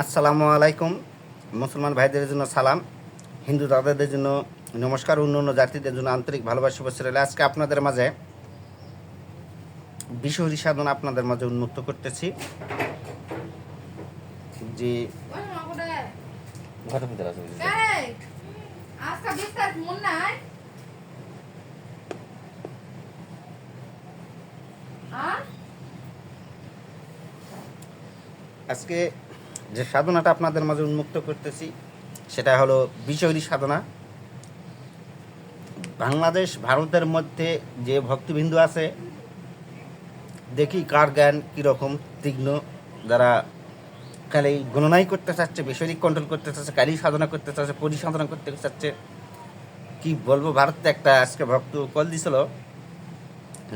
আসসালামু আলাইকুম। মুসলমান ভাইদের জন্য সালাম হিন্দু দাদাদের জন্য নমস্কার অন্য অন্য জাতিদের জন্য আন্তরিক ভালোবাসা বসে রইলে। আজকে আপনাদের মাঝে বিশহরি সাধন আপনাদের মাঝে উন্মুক্ত করতেছি। যে ঘরের ভিতরে আছে আজকে বিশ মন নাই? আজকে যে সাধনাটা আপনাদের মাঝে উন্মুক্ত করতেছি, সেটা হলো বিশহরি সাধনা। বাংলাদেশ, ভারতের মধ্যে যে ভক্তিবিন্দু আছে, দেখি কার জ্ঞান কীরকম তীক্ষ্ণ, যারা খালি গণনাই করতে চাচ্ছে বেসরিক কন্ট্রোল করতে চাচ্ছে, কালি সাধনা করতে চাচ্ছে পরিসাধনা করতে চাচ্ছে, কি বলব, ভারতে একটা আজকে ভক্ত কল দিছিল।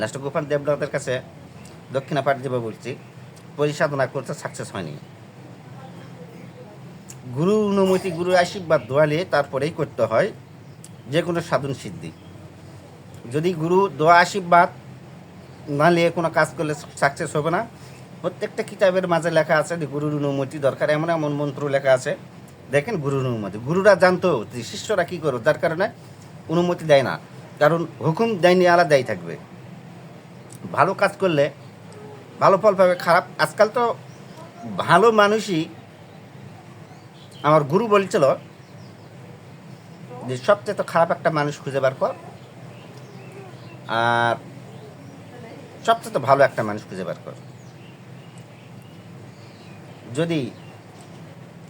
লাস্ট গোপাল দেবনাথের কাছে দক্ষিণা পাঠ দেবে বলছি পরিসাধনা করতে সাকসেস হয়নি। গুরু অনুমতি গুরু আশীর্বাদ দোয়ালে তারপরেই করতে হয় যে কোনো সাধন সিদ্ধি। যদি গুরু দোয়া, আশীর্বাদ না নিয়ে কোনো কাজ করলে সাকসেস হবে না। প্রত্যেকটা কিতাবের মাঝে লেখা আছে যে গুরুর অনুমতি দরকার, এমন এমন মন্ত্র লেখা আছে। দেখেন গুরুর অনুমতি গুরুরা জানতো যে শিষ্যরা কী করো তার কারণে অনুমতি দেয় না। কারণ হুকুম দেয়নি আলাদাই থাকবে। ভালো কাজ করলে ভালো ফল পাবে, খারাপ আজকাল তো ভালো মানুষই আমার গুরু বলছিল যে, সবচেয়ে তো খারাপ একটা মানুষ খুঁজে বার কর আর সবচেয়ে তো ভালো একটা মানুষ খুঁজে বার কর। যদি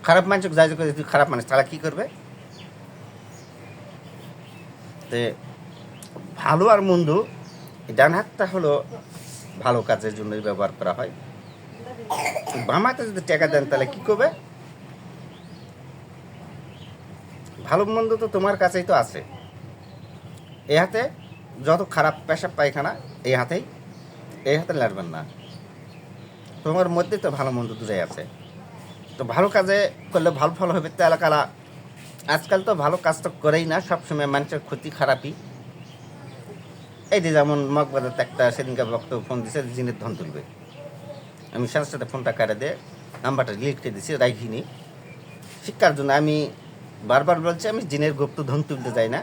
খারাপ মানুষ যাই করে যদি খারাপ মানুষ, তারা কী করবে? তে, ভালো আর মন্দ ডান হাতটা হলো ভালো কাজের জন্যই ব্যবহার করা হয়। বাম হাতে যদি টাকা দেন, তাহলে কী করবে? ভালো মন্দ তো তোমার কাছেই তো আছে। এ হাতে যত খারাপ পেশাব পায়খানা এই হাতেই এই হাতে লাড়বেন না। তোমার মধ্যে তো ভালো মন্দ দূরে আছে। তো ভালো কাজে করলে ভালো ফল হবে, তাহলে কালা আজকাল তো ভালো কাজ তো করেই না, সবসময় মানুষের ক্ষতি খারাপই। এই যে যেমন মগবাজার একটা সেদিনকে বক্তব্য ফোন দিছে, জিনের ধন তুলবে। আমি সাথে সাথে ফোনটা কাটে দিয়ে, নাম্বারটা লিখতে দিছি রাখিনি শিক্ষার জন্য আমি বারবার বলছি, আমি জিনের গুপ্ত ধন তুলতে যাই না।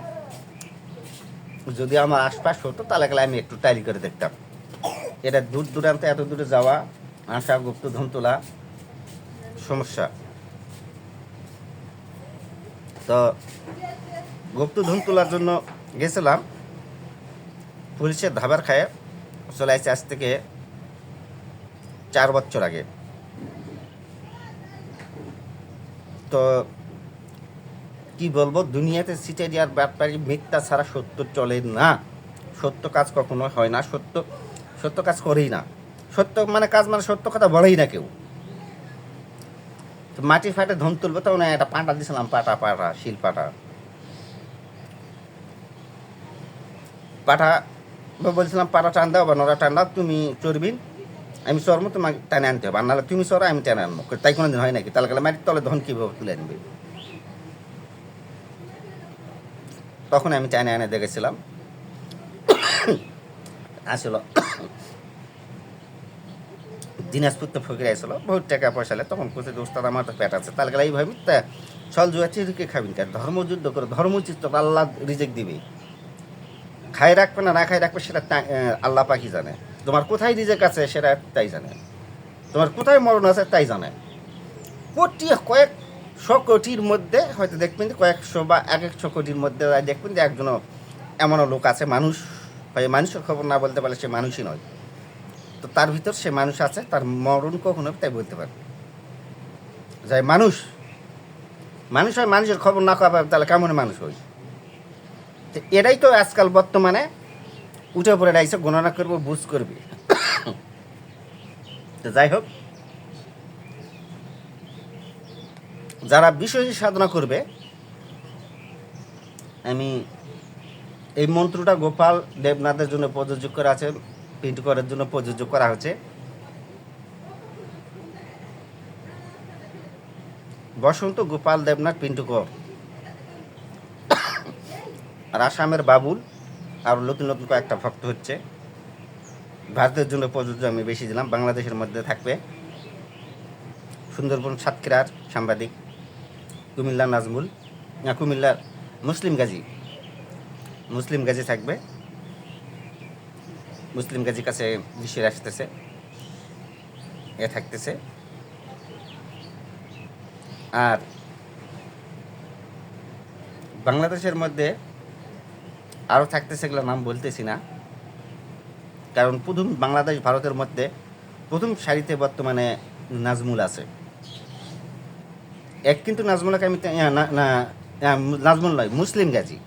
যদি আমার আশপাশ হতো, তাহলে গেলে আমি একটু টাইলি করে দেখতাম। এটা দূর দূরান্তে, এত দূরে যাওয়া আসা গুপ্ত ধন তোলা, সমস্যা। তো গুপ্ত ধন তোলার জন্য গেছিলাম। পুলিশের ধাবার খায় চলে আসছে আজ থেকে চার বছর আগে। তো কি বলব, দুনিয়াতে সিটারি আর ব্যাপারি মিথ্যা ছাড়া সত্য চলে না। সত্য কাজ কখনো হয় না, সত্য সত্য কাজ করেই না। সত্য মানে কাজ মানে সত্য কথা বলেই না কেউ। তো মাটির ফাটে ধন তুলবো তো না একটা পাটা দিছিলাম, পাটা পাটা, শিল পাটা। পাটা বলছিলাম, পাটা টান দাও বা নড়া টান দাও, তুমি চড়বিন আমি চর্ম তোমাকে টানে আনতে হবে। আর নাহলে তুমি চড়ো, আমি টানে আনব। তাই কোনো দিন হয় নাকি? তাহলে মাটির তলে ধন কীভাবে তুলে আনবে? তখন আমি টানে এনে দেখেছিলাম। আসলো। দিনাজপুর তো ফকির আসছিল বহুত টাকা পয়সা হলে তখন কোথায় দোস্তাদ আমার তো পেট আছে। তাহলে গেলে এইভাবে তা চল জুয়া, চিরকে খাবিন তার ধর্মযুদ্ধ করে ধর্মচিত্র আল্লাহ রিজেক্ট দিবে। খাই রাখবে না না খাই রাখবে, সেটা আল্লাহ পাখি জানে। তোমার কোথায় রিজেক আছে, সেটা তাই জানে। তোমার কোথায় মরণ আছে, তাই জানে। কোটি কয়েকশো কোটির মধ্যে, হয়তো দেখবেন যে কয়েকশো বা এক একশো কোটির মধ্যে দেখবেন যে একজনও এমনও লোক আছে, মানুষ। হয় মানুষের খবর না বলতে পারলে সে মানুষই নয়। তো তার ভিতর সে মানুষ আছে, তার মরণ কখন হবে তাই বলতে পারে। যাই, মানুষ। মানুষ হয়, মানুষের খবর না পাবে, তাহলে কেমন মানুষ হই তো এটাই তো আজকাল বর্তমানে উঠে পড়ে রাইছে গণনা করব, বুঝ করবি। তো যাই হোক যারা বিষয় সাধনা করবে, আমি এই মন্ত্রটা গোপাল দেবনাথের জন্য প্রযোজ্য করা আছে প্রিন্ট করার জন্য প্রযোজ্য করা হচ্ছে। বসন্ত গোপাল দেবনাথ পিন্টু কর। আর আসামের বাবুল, আর নতুন নতুন কয়েকটা ভক্ত হচ্ছে। ভারতের জন্য প্রযোজ্য আমি বেশি দিলাম, বাংলাদেশের মধ্যে থাকবে। সুন্দরবন সাতক্ষীরার সাংবাদিক। কুমিল্লা নাজমুল। না, কুমিল্লার মুসলিম গাজী। মুসলিম গাজী থাকবে। মুসলিম গাজীর কাছে বিশ্বের আসতেছে। এ থাকতেছে। আর বাংলাদেশের মধ্যে আরও থাকতেছে এগুলো নাম বলতেছি না। কারণ প্রথম বাংলাদেশ, ভারতের মধ্যে প্রথম সারিতে বর্তমানে নাজমুল আছে। এক কিন্তু নাজমুলকে আমি না নাজমুল নয়, মুসলিম গাজী।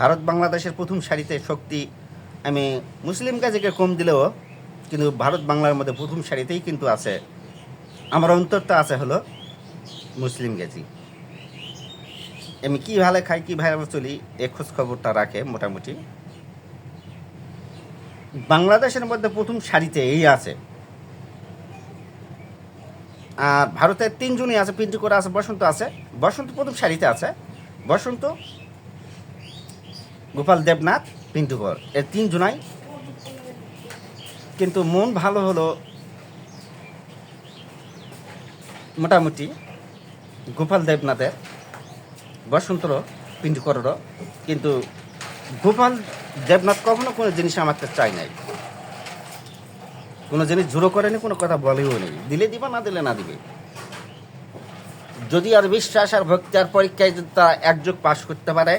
ভারত বাংলাদেশের প্রথম সারিতে শক্তি, আমি মুসলিম গাজীকে কম দিলেও, কিন্তু ভারত বাংলার মধ্যে প্রথম সারিতেই কিন্তু আছে। আমার অন্তরটা আছে হলো মুসলিম গাজী। আমি কী ভালো খাই, কী ভালো চলি, এ খোঁজ খবরটা রাখে মোটামুটি। বাংলাদেশের মধ্যে প্রথম সারিতে এই আছে। ভারতের তিনজনই আছে, পিন্টু করে আছে, বসন্ত আছে। বসন্ত প্রথম সারিতে আছে। বসন্ত, গোপাল দেবনাথ, পিন্টু কর। এর তিনজনাই কিন্তু মন ভালো হলো মোটামুটি গোপাল দেবনাথের, বসন্তর, পিন্টু করর কিন্তু গোপাল দেবনাথ কখনো কোনো জিনিস আমার কাছে চাই নাই। কোনো জিনিস জোরো করেনি, কোনো কথা বলেও নেই। দিলে দিবা, না দিলে না দিবে। যদি আর বিশ্বাস আর ভক্তি আর পরীক্ষায় যদি তারা একযোগ পাশ করতে পারে,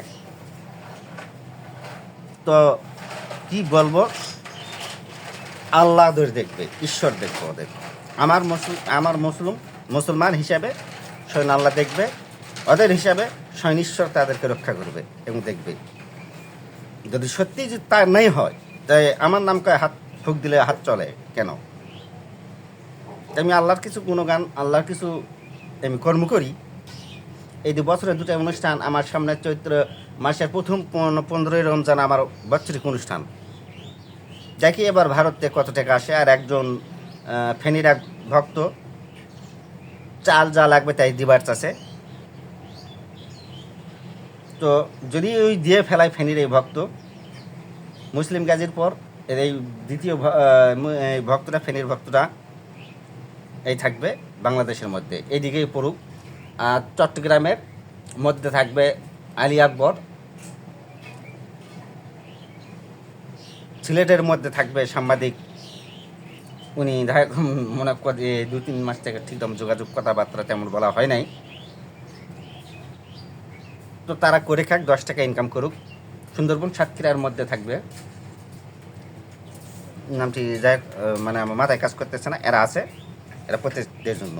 তো কি বলব? আল্লাহ দেখবে, ঈশ্বর দেখবে ওদের। আমার মুসলিম আমার মুসলিম, মুসলমান হিসাবে স্বয়ং আল্লাহ দেখবে, ওদের হিসাবে স্বয়ং ঈশ্বর তাদেরকে রক্ষা করবে এবং দেখবে। যদি সত্যি যদি তা নেই হয়, তাই আমার নামকে হাত ফুক দিলে হাত চলে, কেন? আমি আল্লাহর কিছু গুণগান, আল্লাহর কিছু আমি কর্ম করি। এই দু বছরের দুটো অনুষ্ঠান আমার সামনে চৈত্র মাসের প্রথম পনেরোই রমজান আমার বাৎসরিক অনুষ্ঠান। দেখি এবার ভারতে কত টাকা আসে, আর একজন ফেনীর এক ভক্ত, চাল যা লাগবে তাই দিবার চাষে তো যদি ওই দিয়ে ফেলায় ফেনীর এই ভক্ত, মুসলিম গাজীর পর এই দ্বিতীয় ভ- আহ, মু- এই ভক্তটা ফেনীর ভক্তটা এই থাকবে বাংলাদেশের মধ্যে। এইদিকেই পড়ুক। আর চট্টগ্রামের মধ্যে থাকবে আলী আকবর। সিলেটের মধ্যে থাকবে সাংবাদিক। উনি মনে কর দু তিন মাস থেকে ঠিকঠাক যোগাযোগ কথাবার্তা তেমন বলা হয় নাই। তো তারা করে খাক দশ টাকা ইনকাম করুক। সুন্দরবন সাতক্ষীরার মধ্যে থাকবে। নামটি যাই মানে আমার মাথায় কাজ করতেছে না, এরা আছে, এরা প্রত্যেকদের জন্য।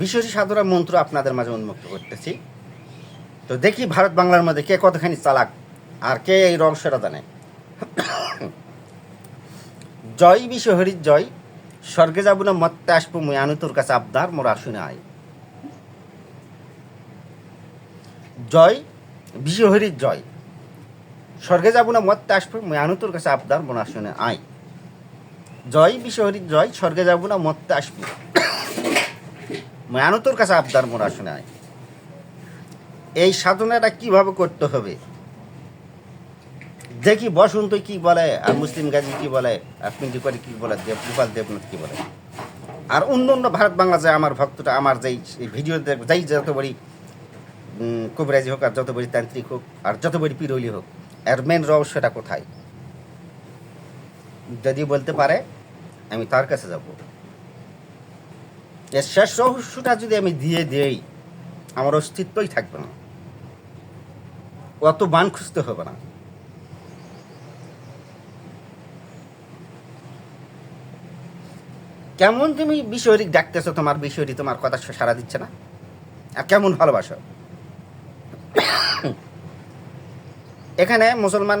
বিশ্বসী সাধুরা মন্ত্র আপনাদের মাঝে উন্মুক্ত করতেছি। তো দেখি ভারত বাংলার মধ্যে কে কতখানি চালাক আর কে এই রহস্যটা জানে। জয় বিশ্ব হরির জয়, স্বর্গে যাব না মত্তে আসব মুই, আনু তোর কাছে আবদার, মোর আসুনে আয়। জয় বিশ্ব হরির জয়, স্বর্গে যাব না মত্তে আসব মুই, আনু তোর কাছে আবদার, মোর আসুনে আয়। জয় বিশ্ব হরির জয় স্বর্গে যাব না, মত্তে আসব। মুই তোর কাছে আবদার মোর আয়। এই সাধনাটা কীভাবে করতে হবে? দেখি বসন্ত কি বলে, আর মুসলিম গাজী কি বলে, আর পিন্টি করে কি বলে, দেব, গোপাল দেবনাথ কি বলে। আর অন্য অন্য ভারত বাংলা যে আমার ভক্তটা আমার যেই ভিডিও যাই যত বড়ি কবিরাজি হোক, আর যত বড়ি তান্ত্রিক হোক, আর যত বড়ি পিরলি হোক, এর মেন রহস্যটা কোথায়? যদি বলতে পারে আমি তার কাছে যাব। এর শেষ রহস্যটা যদি আমি দিয়ে দেই, আমার অস্তিত্বই থাকবে না। অত বান খুঁজতে হবে না। কেমন তুমি বিষয়রিক ডাকতেছো তোমার বিষয়টি, তোমার কথা সারা দিচ্ছে না? আর কেমন ভালোবাসো? এখানে মুসলমান